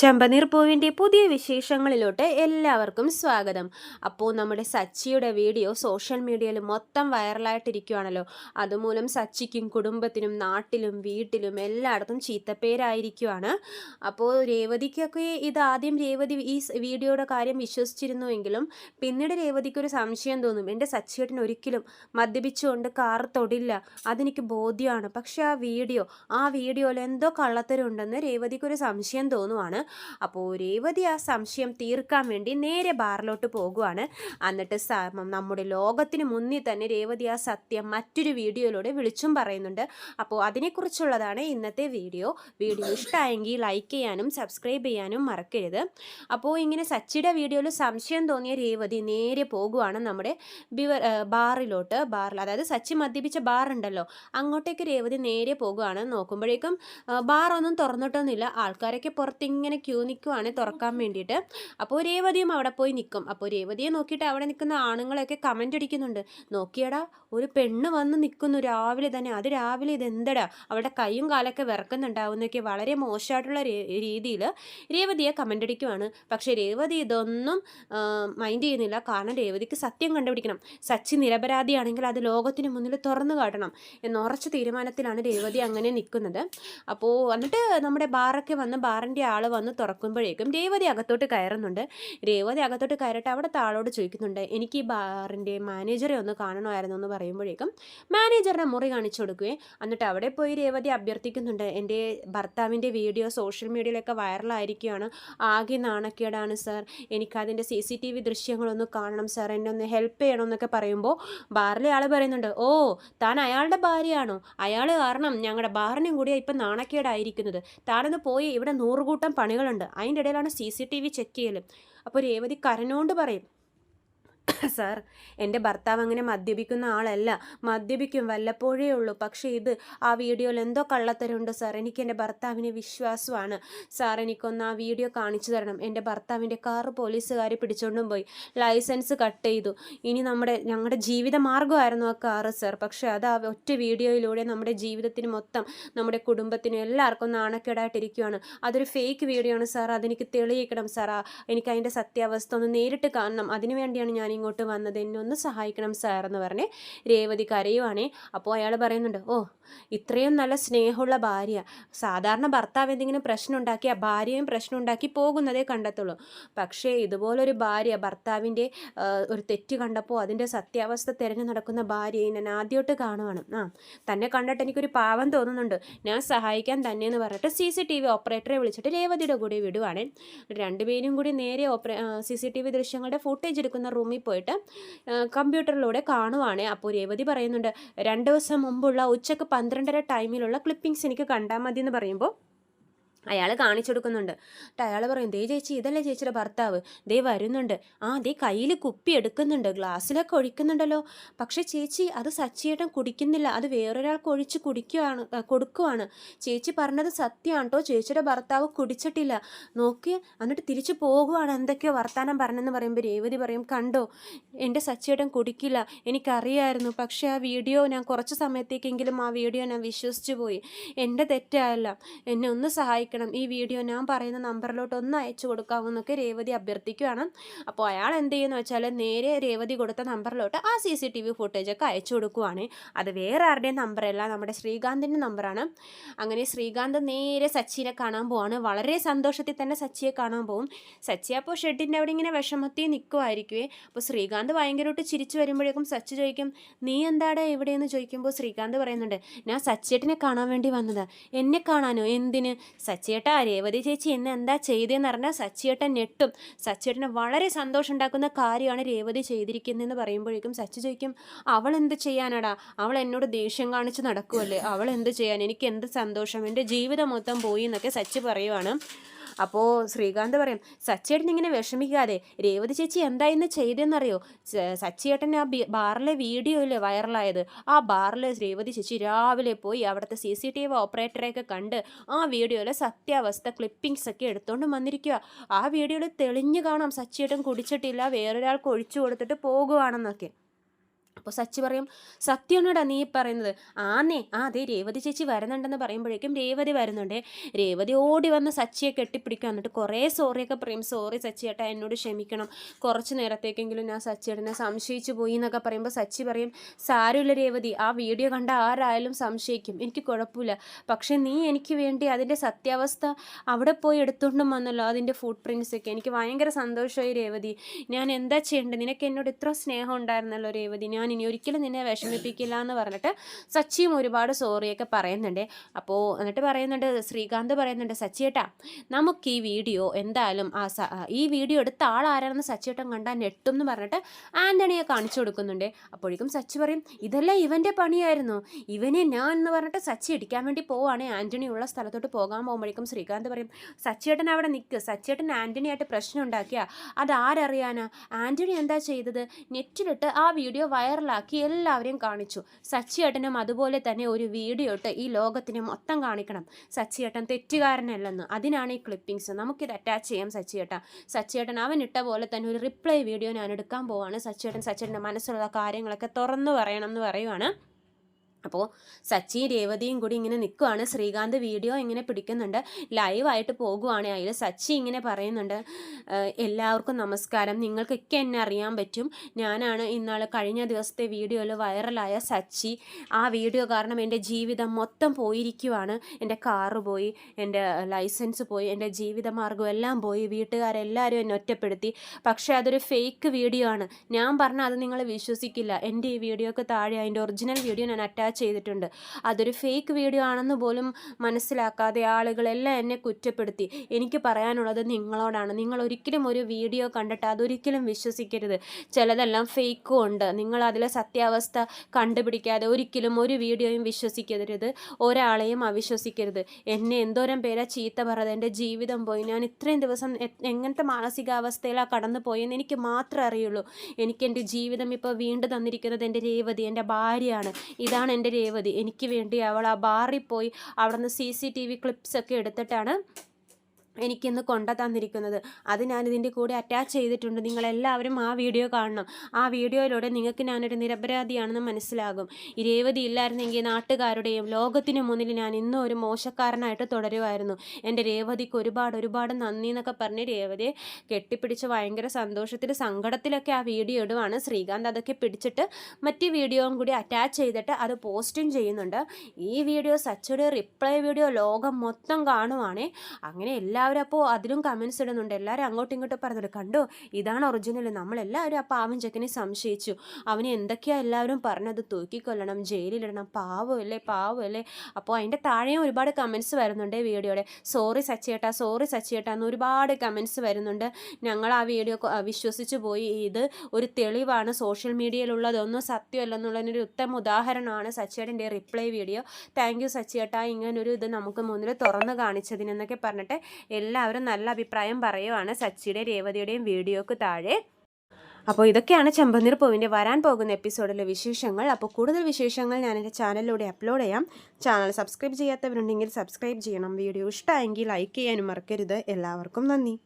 ചെമ്പനീർ പൂവിന്റെ പുതിയ വിശേഷങ്ങളിലോട്ട് എല്ലാവർക്കും സ്വാഗതം. അപ്പോൾ നമ്മുടെ സച്ചിയുടെ വീഡിയോ സോഷ്യൽ മീഡിയയിൽ മൊത്തം വൈറലായിട്ടിരിക്കുകയാണല്ലോ അതുമൂലം സച്ചിക്കും കുടുംബത്തിനും നാട്ടിലും വീട്ടിലും എല്ലായിടത്തും ചീത്തപ്പേരായിരിക്കുവാണ്. അപ്പോൾ രേവതിക്കൊക്കെ ഇത് ആദ്യം രേവതി ഈ വീഡിയോയുടെ കാര്യം വിശ്വസിച്ചിരുന്നുവെങ്കിലും പിന്നീട് രേവതിക്കൊരു സംശയം തോന്നും. എന്റെ സച്ചിയേട്ടൻ ഒരിക്കലും മദ്യപിച്ചുകൊണ്ട് കാർ തൊടില്ല. അതെനിക്ക് ബോധ്യമാണ്. പക്ഷേ ആ വീഡിയോ ആ വീഡിയോയിൽ എന്തോ കള്ളത്തരമുണ്ടെന്ന് രേവതിക്കൊരു സംശയം തോന്നുവാണ്. അപ്പോൾ രേവതി ആ സംശയം തീർക്കാൻ വേണ്ടി നേരെ ബാറിലോട്ട് പോകുവാണ്. എന്നിട്ട് നമ്മുടെ ലോകത്തിന് മുന്നിൽ തന്നെ രേവതി ആ സത്യം മറ്റൊരു വീഡിയോയിലൂടെ വിളിച്ചും പറയുന്നുണ്ട്. അപ്പോൾ അതിനെക്കുറിച്ചുള്ളതാണ് ഇന്നത്തെ വീഡിയോ. വീഡിയോ ഇഷ്ടമായെങ്കിൽ ലൈക്ക് ചെയ്യാനും സബ്സ്ക്രൈബ് ചെയ്യാനും മറക്കരുത്. അപ്പോൾ ഇങ്ങനെ സച്ചിയുടെ വീഡിയോയിൽ സംശയം തോന്നിയ രേവതി നേരെ പോകുവാണ് നമ്മുടെ ബിവർ ബാറിലോട്ട്. ബാറിൽ അതായത് സച്ചി മദ്യപിച്ച ബാറുണ്ടല്ലോ അങ്ങോട്ടേക്ക് രേവതി നേരെ പോകുവാണ്. നോക്കുമ്പോഴേക്കും ബാറൊന്നും തുറന്നിട്ടൊന്നുമില്ല. ആൾക്കാരൊക്കെ പുറത്ത് ഇങ്ങനെ ക്യൂ നിൽക്കുവാണ് തുറക്കാൻ വേണ്ടിയിട്ട്. അപ്പോൾ രേവതിയും അവിടെ പോയി നിൽക്കും അപ്പോൾ രേവതിയെ നോക്കിയിട്ട് അവിടെ നിൽക്കുന്ന ആണുങ്ങളൊക്കെ കമന്റ് അടിക്കുന്നുണ്ട്. നോക്കിയടാ ഒരു പെണ്ണ് വന്ന് നിൽക്കുന്നു രാവിലെ തന്നെ. അത് രാവിലെ ഇതെന്തടാ അവളുടെ കൈയും കാലൊക്കെ വിറക്കുന്നുണ്ടാവുന്നൊക്കെ വളരെ മോശമായിട്ടുള്ള രീതിയിൽ രേവതിയെ കമന്റ് അടിക്കുവാണ്. പക്ഷേ രേവതി ഇതൊന്നും മൈൻഡ് ചെയ്യുന്നില്ല. കാരണം രേവതിക്ക് സത്യം കണ്ടുപിടിക്കണം. സച്ചി നിരപരാധിയാണെങ്കിൽ അത് ലോകത്തിന് മുന്നിൽ തുറന്നു കാട്ടണം. എന്ന ഉറച്ച തീരുമാനത്തിലാണ് രേവതി അങ്ങനെ നിൽക്കുന്നത്. അപ്പോൾ എന്നിട്ട് നമ്മുടെ ബാറൊക്കെ വന്ന് ബാറിന്റെ ആൾ വന്ന് തുറക്കുമ്പോഴേക്കും രേവതി അകത്തോട്ട് കയറുന്നുണ്ട്. രേവതി അകത്തോട്ട് കയറിയിട്ട് അവിടെ താളോട് ചോദിക്കുന്നുണ്ട് എനിക്ക് ഈ ബാറിന്റെ മാനേജറെ ഒന്ന് കാണണമായിരുന്നു എന്ന് പറയുമ്പോഴേക്കും മാനേജറിനെ മുറി കാണിച്ചു കൊടുക്കുകയും എന്നിട്ട് അവിടെ പോയി രേവതി അഭ്യർത്ഥിക്കുന്നുണ്ട് എന്റെ ഭർത്താവിന്റെ വീഡിയോ സോഷ്യൽ മീഡിയയിലൊക്കെ വൈറലായിരിക്കുകയാണ്. ആകെ നാണക്കേടാണ് സാർ. എനിക്കതിന്റെ സി സി ടി വി ദൃശ്യങ്ങളൊന്ന് കാണണം സാർ. എന്നെ ഒന്ന് ഹെൽപ്പ് ചെയ്യണം എന്നൊക്കെ പറയുമ്പോൾ ബാറിലെ ആൾ പറയുന്നുണ്ട് ഓ താൻ അയാളുടെ ഭാര്യയാണോ? അയാൾ കാരണം ഞങ്ങളുടെ ബാറിനും കൂടിയാണ് ഇപ്പം നാണക്കേടായിരിക്കുന്നത്. താനൊന്ന് പോയി ഇവിടെ നൂറുകൂട്ടം പണികളുണ്ട്. അതിന്റെ ഇടയിലാണ് C C T V check ചെയ്യൽ അപ്പോൾ രേവതി കരനോണ്ട് പറയും സാർ എന്റെ ഭർത്താവ് അങ്ങനെ മദ്യപിക്കുന്ന ആളല്ല. മദ്യപിക്കും വല്ലപ്പോഴേ ഉള്ളൂ. പക്ഷേ ഇത് ആ വീഡിയോയിൽ എന്തോ കള്ളത്തരമുണ്ട് സാർ. എനിക്ക് എന്റെ ഭർത്താവിനെ വിശ്വാസമാണ്. സാർ എനിക്കൊന്ന് ആ വീഡിയോ കാണിച്ചു തരണം. എന്റെ ഭർത്താവിന്റെ കാറ് പോലീസുകാർ പിടിച്ചോണ്ടും പോയി. ലൈസൻസ് കട്ട് ചെയ്തു. ഇനി നമ്മുടെ ഞങ്ങളുടെ ജീവിത മാർഗമായിരുന്നു ആ കാറ് സാർ. പക്ഷേ അത് ആ ഒറ്റ വീഡിയോയിലൂടെ നമ്മുടെ ജീവിതത്തിന് മൊത്തം നമ്മുടെ കുടുംബത്തിനും എല്ലാവർക്കും നാണക്കേടായിട്ടിരിക്കുകയാണ് അതൊരു ഫേക്ക് വീഡിയോ ആണ് സാർ. അതെനിക്ക് തെളിയിക്കണം സാർ. എനിക്ക് അതിന്റെ സത്യാവസ്ഥ ഒന്ന് നേരിട്ട് കാണണം. അതിനു വേണ്ടിയാണ് ഞാൻ ഇങ്ങോട്ട് വന്നത് എന്നെ ഒന്ന് സഹായിക്കണം സാർ എന്ന് പറഞ്ഞ് രേവതി കരയുവാണേ. അപ്പോൾ അയാൾ പറയുന്നുണ്ട് ഓ ഇത്രയും നല്ല സ്നേഹമുള്ള ഭാര്യ. സാധാരണ ഭർത്താവ് എന്തെങ്കിലും പ്രശ്നം ഉണ്ടാക്കി ആ ഭാര്യയും പ്രശ്നം ഉണ്ടാക്കി പോകുന്നതേ കണ്ടെത്തുള്ളൂ. പക്ഷേ ഇതുപോലൊരു ഭാര്യ ഭർത്താവിന്റെ ഒരു തെറ്റ് കണ്ടപ്പോൾ അതിന്റെ സത്യാവസ്ഥ തിരഞ്ഞു നടക്കുന്ന ഭാര്യയെ ഞാൻ ആദ്യമായിട്ട് കാണുവാണ്. ആ തന്നെ കണ്ടിട്ട് എനിക്കൊരു പാവം തോന്നുന്നുണ്ട്. ഞാൻ സഹായിക്കാൻ തന്നെ എന്ന് പറഞ്ഞിട്ട് സി സി ടി വി ഓപ്പറേറ്ററെ വിളിച്ചിട്ട് രേവതിയുടെ കൂടെ വിടുവാണ്. രണ്ടുപേരും കൂടി നേരെ ഓപ്പറേ സി സി ടി വി ദൃശ്യങ്ങളുടെ ഫുട്ടേജ് എടുക്കുന്ന റൂമിൽ പോയിട്ട് കമ്പ്യൂട്ടറിലൂടെ കാണുവാണ്. അപ്പോൾ രേവതി പറയുന്നുണ്ട് രണ്ട് ദിവസം മുമ്പുള്ള ഉച്ചയ്ക്ക് പന്ത്രണ്ടര ടൈമിലുള്ള ക്ലിപ്പിംഗ്സ് എനിക്ക് കണ്ടാൽ മതി എന്ന് പറയുമ്പോൾ അയാൾ കാണിച്ചു കൊടുക്കുന്നുണ്ട് എന്നിട്ട് അയാൾ പറയും ദേ ചേച്ചി ഇതല്ലേ ചേച്ചിയുടെ ഭർത്താവ്. ദേ വരുന്നുണ്ട്. ആ ദേ കയ്യിൽ കുപ്പി എടുക്കുന്നുണ്ട്. ഗ്ലാസ്സിലൊക്കെ ഒഴിക്കുന്നുണ്ടല്ലോ. പക്ഷേ ചേച്ചി അത് സച്ചിയേട്ടൻ കുടിക്കുന്നില്ല. അത് വേറൊരാൾക്ക് ഒഴിച്ച് കുടിക്കുവാണ് കൊടുക്കുവാണ്. ചേച്ചി പറഞ്ഞത് സത്യമാണ് കേട്ടോ ചേച്ചിയുടെ ഭർത്താവ് കുടിച്ചിട്ടില്ല. നോക്കി എന്നിട്ട് തിരിച്ചു പോകുവാണ് എന്തൊക്കെയോ വർത്താനം പറഞ്ഞെന്ന് പറയുമ്പോൾ രേവതി പറയും കണ്ടോ എന്റെ സച്ചിയേട്ടൻ കുടിക്കില്ല. എനിക്കറിയായിരുന്നു. പക്ഷേ ആ വീഡിയോ ഞാൻ കുറച്ച് സമയത്തേക്കെങ്കിലും ആ വീഡിയോ ഞാൻ വിശ്വസിച്ചു പോയി. എന്റെ തെറ്റല്ല. എന്നെ ഒന്ന് സഹായിക്കണം. ഈ വീഡിയോ ഞാൻ പറയുന്ന നമ്പറിലോട്ട് ഒന്ന് അയച്ചു കൊടുക്കാമോ എന്നൊക്കെ രേവതി അഭ്യർത്ഥിക്കുകയാണ് അപ്പോൾ അയാൾ എന്ത് ചെയ്യുന്നു വെച്ചാൽ നേരെ രേവതി കൊടുത്ത നമ്പറിലോട്ട് ആ സി സി ടി വി ഫുട്ടേജൊക്കെ അയച്ചു കൊടുക്കുവാണ്. അത് വേറെ ആരുടെയും നമ്പറല്ല നമ്മുടെ ശ്രീകാന്തിന്റെ നമ്പറാണ്. അങ്ങനെ ശ്രീകാന്ത് നേരെ സച്ചിനെ കാണാൻ പോവാണ്. വളരെ സന്തോഷത്തിൽ തന്നെ സച്ചിയെ കാണാൻ പോകും സച്ചി അപ്പോൾ ഷെഡിന്റെ അവിടെ ഇങ്ങനെ വിഷമത്തിൽ നിൽക്കുമായിരിക്കുവേ അപ്പോൾ ശ്രീകാന്ത് ഭയങ്കരമായിട്ട് ചിരിച്ചു വരുമ്പോഴേക്കും സച്ചി ചോദിക്കും നീ എന്താടാ എവിടെയെന്ന് ചോദിക്കുമ്പോൾ ശ്രീകാന്ത് പറയുന്നുണ്ട് ഞാൻ സച്ചേട്ടിനെ കാണാൻ വേണ്ടി വന്നത്. എന്നെ കാണാനോ? എന്തിന്? സച്ചിയേട്ടാ രേവതി ചേച്ചി എന്നെ എന്താ ചെയ്തതെന്ന് പറഞ്ഞാൽ സച്ചിയേട്ടൻ ഞെട്ടും. സച്ചിയേട്ടന് വളരെ സന്തോഷം ഉണ്ടാക്കുന്ന കാര്യമാണ് രേവതി ചെയ്തിരിക്കുന്നതെന്ന് പറയുമ്പോഴേക്കും സച്ചി ചോദിക്കും അവൾ എന്ത് ചെയ്യാനാടാ? അവൾ എന്നോട് ദേഷ്യം കാണിച്ച് നടക്കുമല്ലേ അവൾ എന്ത് ചെയ്യാൻ? എനിക്ക് എന്ത് സന്തോഷം? എന്റെ ജീവിതം മൊത്തം പോയി എന്നൊക്കെ സച്ചി പറയുവാണ്. അപ്പോൾ ശ്രീകാന്ത് പറയും സച്ചിയേട്ടൻ ഇങ്ങനെ വിഷമിക്കാതെ രേവതി ചേച്ചി എന്താ ഇന്ന് ചെയ്തെന്നറിയോ സച്ചിയേട്ടൻ ആ ബാറിലെ വീഡിയോ ഇല്ലേ വൈറലായത്? ആ ബാറിലെ രേവതി ചേച്ചി രാവിലെ പോയി അവിടുത്തെ സി സി ടി വി ഓപ്പറേറ്ററെയൊക്കെ കണ്ട് ആ വീഡിയോയിലെ സത്യാവസ്ഥ ക്ലിപ്പിങ്സ് ഒക്കെ എടുത്തുകൊണ്ട് വന്നിരിക്കുക ആ വീഡിയോയിൽ തെളിഞ്ഞു കാണാം സച്ചിയേട്ടൻ കുടിച്ചിട്ടില്ല വേറൊരാൾക്ക് ഒഴിച്ചു കൊടുത്തിട്ട് പോകുവാണെന്നൊക്കെ. അപ്പോൾ സച്ചി പറയും സത്യനോടാ നീ പറയുന്നത്? ആന്നേ ആ അതെ രേവതി ചേച്ചി വരുന്നുണ്ടെന്ന് പറയുമ്പോഴേക്കും രേവതി വരുന്നുണ്ട്. രേവതി ഓടി വന്ന് സച്ചിയെ കെട്ടിപ്പിടിക്കുക എന്നിട്ട് കുറേ സോറിയൊക്കെ പറയും. സോറി സച്ചിയേട്ടാ എന്നോട് ക്ഷമിക്കണം. കുറച്ച് നേരത്തേക്കെങ്കിലും ഞാൻ സച്ചിയേട്ടനെ സംശയിച്ചു പോയി എന്നൊക്കെ പറയുമ്പോൾ സച്ചി പറയും സാരമില്ല രേവതി ആ വീഡിയോ കണ്ട ആരായാലും സംശയിക്കും. എനിക്ക് കുഴപ്പമില്ല. പക്ഷേ നീ എനിക്ക് വേണ്ടി അതിന്റെ സത്യാവസ്ഥ അവിടെ പോയി എടുത്തുകൊണ്ടും വന്നല്ലോ. അതിന്റെ ഫുഡ് പ്രിൻസ് ഒക്കെ. എനിക്ക് ഭയങ്കര സന്തോഷമായി രേവതി. ഞാൻ എന്താ ചെയ്യേണ്ടത്? നിനക്ക് എന്നോട് ഇത്ര സ്നേഹം ഉണ്ടായിരുന്നല്ലോ രേവതി. ഞാൻ ഇനി ഒരിക്കലും നിന്നെ വിഷമിപ്പിക്കില്ല എന്ന് പറഞ്ഞിട്ട് സച്ചിയും ഒരുപാട് സോറിയൊക്കെ പറയുന്നുണ്ട്. അപ്പോൾ എന്നിട്ട് പറയുന്നുണ്ട് ശ്രീകാന്ത് പറയുന്നുണ്ട് സച്ചിയേട്ടാ നമുക്ക് ഈ വീഡിയോ എന്തായാലും ആ ഈ വീഡിയോ എടുത്ത ആളാരാണെന്ന് സച്ചിയേട്ടൻ കണ്ടാൽ നെട്ടും എന്ന് പറഞ്ഞിട്ട് ആന്റണിയെ കാണിച്ചു കൊടുക്കുന്നുണ്ട്. അപ്പോഴേക്കും സച്ചി പറയും ഇതെല്ലാം ഇവന്റെ പണിയായിരുന്നു. ഇവനെ ഞാൻ എന്ന് പറഞ്ഞിട്ട് സച്ചി ഇടിക്കാൻ വേണ്ടി പോവാണ്. ആന്റണി ഉള്ള സ്ഥലത്തോട്ട് പോകാൻ പോകുമ്പോഴേക്കും ശ്രീകാന്ത് പറയും സച്ചിയേട്ടൻ അവിടെ നിൽക്ക് സച്ചിയേട്ടൻ ആന്റണിയായിട്ട് പ്രശ്നം ഉണ്ടാക്കിയ. അതാരറിയാനാ ആന്റണി എന്താ ചെയ്തത്? നെറ്റിലിട്ട് ആ വീഡിയോ വൈറലാക്കി എല്ലാവരെയും കാണിച്ചു. സച്ചിയേട്ടനും അതുപോലെ തന്നെ ഒരു വീഡിയോ ഇട്ട് ഈ ലോകത്തിന് മൊത്തം കാണിക്കണം. സച്ചിയേട്ടൻ തെറ്റുകാരനല്ലെന്ന്. അതിനാണ് ഈ ക്ലിപ്പിങ്സ് നമുക്കിത് അറ്റാച്ച് ചെയ്യാം സച്ചിയേട്ടൻ സച്ചിയേട്ടൻ അവൻ ഇട്ട പോലെ തന്നെ ഒരു റിപ്ലൈ വീഡിയോ ഞാൻ എടുക്കാൻ പോവാണ്. സച്ചിയേട്ടൻ സച്ചിയേട്ടന്റെ മനസ്സിലുള്ള കാര്യങ്ങളൊക്കെ തുറന്നു പറയണം എന്ന് പറയുവാണ്. അപ്പോൾ സച്ചിൻ രേവതിയും കൂടി ഇങ്ങനെ നിൽക്കുവാണ് ശ്രീകാന്ത് വീഡിയോ ഇങ്ങനെ പിടിക്കുന്നുണ്ട്. ലൈവായിട്ട് പോകുവാണ് അതിൽ സച്ചി ഇങ്ങനെ പറയുന്നുണ്ട് എല്ലാവർക്കും നമസ്കാരം. നിങ്ങൾക്കൊക്കെ എന്നെ അറിയാൻ പറ്റും. ഞാനാണ് ഇന്നാൾ കഴിഞ്ഞ ദിവസത്തെ വീഡിയോയിൽ വൈറലായ സച്ചി. ആ വീഡിയോ കാരണം എന്റെ ജീവിതം മൊത്തം പോയിരിക്കുവാണ്. എന്റെ കാറ് പോയി എന്റെ ലൈസൻസ് പോയി എന്റെ ജീവിതമാർഗം എല്ലാം പോയി. വീട്ടുകാരെല്ലാവരും എന്നെ ഒറ്റപ്പെടുത്തി. പക്ഷേ അതൊരു ഫേക്ക് വീഡിയോ ആണ്. ഞാൻ പറഞ്ഞാൽ അത് നിങ്ങൾ വിശ്വസിക്കില്ല. എന്റെ ഈ വീഡിയോക്ക് താഴെ അതിന്റെ ഒറിജിനൽ വീഡിയോ ഞാൻ അറ്റാച്ച് ചെയ്തിട്ടുണ്ട്. അതൊരു ഫേക്ക് വീഡിയോ ആണെന്ന് പോലും മനസ്സിലാക്കാതെ ആളുകളെല്ലാം എന്നെ കുറ്റപ്പെടുത്തി. എനിക്ക് പറയാനുള്ളത് നിങ്ങളോടാണ്. നിങ്ങൾ ഒരിക്കലും ഒരു വീഡിയോ കണ്ടിട്ട് അതൊരിക്കലും വിശ്വസിക്കരുത്. ചിലതെല്ലാം ഫേക്കും ഉണ്ട്. നിങ്ങൾ അതിലെ സത്യാവസ്ഥ കണ്ടുപിടിക്കാതെ ഒരിക്കലും ഒരു വീഡിയോയും വിശ്വസിക്കരുത്. ഒരാളെയും അവിശ്വസിക്കരുത്. എന്നെ എന്തോരം പേരാ ചീത്ത പറഞ്ഞത്. എന്റെ ജീവിതം പോയി. ഞാൻ ഇത്രയും ദിവസം എങ്ങനത്തെ മാനസികാവസ്ഥയിലാണ് കടന്നു പോയെന്ന് എനിക്ക് മാത്രമേ അറിയുള്ളൂ. എനിക്ക് എന്റെ ജീവിതം ഇപ്പോൾ വീണ്ടും തന്നിരിക്കുന്നത് എന്റെ രേവതി എന്റെ ഭാര്യയാണ്. ഇതാണ് എന്റെ രേവതി. എനിക്ക് വേണ്ടി അവൾ ആ ബാറിൽ പോയി അവിടെ നിന്ന് സി സി ടി വി ക്ലിപ്സൊക്കെ എടുത്തിട്ടാണ് എനിക്കിന്ന് കൊണ്ട തന്നിരിക്കുന്നത്. അത് ഞാനിതിന്റെ കൂടെ അറ്റാച്ച് ചെയ്തിട്ടുണ്ട്. നിങ്ങളെല്ലാവരും ആ വീഡിയോ കാണണം. ആ വീഡിയോയിലൂടെ നിങ്ങൾക്ക് ഞാനൊരു നിരപരാധിയാണെന്ന് മനസ്സിലാകും. ഈ രേവതി ഇല്ലായിരുന്നെങ്കിൽ നാട്ടുകാരുടെയും ലോകത്തിനു മുന്നിൽ ഞാൻ ഇന്നും ഒരു മോശക്കാരനായിട്ട് തുടരുമായിരുന്നു. എന്റെ രേവതിക്ക് ഒരുപാട് ഒരുപാട് നന്ദി എന്നൊക്കെ പറഞ്ഞ് രേവതിയെ കെട്ടിപ്പിടിച്ച് ഭയങ്കര സന്തോഷത്തിൽ സങ്കടത്തിലൊക്കെ ആ വീഡിയോ ഇടുവാണ്. ശ്രീകാന്ത് അതൊക്കെ പിടിച്ചിട്ട് മറ്റ് വീഡിയോയും കൂടി അറ്റാച്ച് ചെയ്തിട്ട് അത് പോസ്റ്റും ചെയ്യുന്നുണ്ട്. ഈ വീഡിയോ സച്ചയുടെ റിപ്ലൈ വീഡിയോ ലോകം മൊത്തം കാണുവാണേ. അങ്ങനെ എല്ലാവരും അപ്പോൾ അതിലും കമൻസ് ഇടുന്നുണ്ട്. എല്ലാവരും അങ്ങോട്ടും ഇങ്ങോട്ടും പറഞ്ഞിട്ട് കണ്ടോ? ഇതാണ് ഒറിജിനൽ നമ്മളെല്ലാവരും ആ പാവം ചെക്കനെ സംശയിച്ചു. അവന് എന്തൊക്കെയാ എല്ലാവരും പറഞ്ഞത്? തൂക്കിക്കൊല്ലണം ജയിലിലിടണം. പാവമല്ലേ പാവമല്ലേ? അപ്പോൾ അതിന്റെ താഴെയും ഒരുപാട് കമൻസ് വരുന്നുണ്ട് വീഡിയോയുടെ. സോറി സച്ചേട്ടാ സോറി സച്ചേട്ടാ എന്ന് ഒരുപാട് കമൻസ് വരുന്നുണ്ട്. ഞങ്ങൾ ആ വീഡിയോ വിശ്വസിച്ചു പോയി. ഇത് ഒരു തെളിവാണ്. സോഷ്യൽ മീഡിയയിലുള്ളതൊന്നും സത്യമല്ലെന്നുള്ളതിനൊരു ഉത്തമ ഉദാഹരണമാണ് സച്ചേട്ടന്റെ റിപ്ലൈ വീഡിയോ താങ്ക് യു സച്ചേട്ടാ ഇങ്ങനൊരു ഇത് നമുക്ക് മുന്നിൽ തുറന്ന് കാണിച്ചതിനെന്നൊക്കെ പറഞ്ഞിട്ട് എല്ലാവരും നല്ല അഭിപ്രായം പറയുവാണ് സച്ചിയുടെ രേവതിയുടെയും വീഡിയോക്ക് താഴെ. അപ്പോൾ ഇതൊക്കെയാണ് ചെമ്പനീർ പൂവിന്റെ വരാൻ പോകുന്ന എപ്പിസോഡിലെ വിശേഷങ്ങൾ. അപ്പോൾ കൂടുതൽ വിശേഷങ്ങൾ ഞാൻ എന്റെ ചാനലിലൂടെ അപ്ലോഡ് ചെയ്യാം. ചാനൽ സബ്സ്ക്രൈബ് ചെയ്യാത്തവരുണ്ടെങ്കിൽ സബ്സ്ക്രൈബ് ചെയ്യണം. വീഡിയോ ഇഷ്ടമായെങ്കിൽ ലൈക്ക് ചെയ്യാനും മറക്കരുത്. എല്ലാവർക്കും നന്ദി.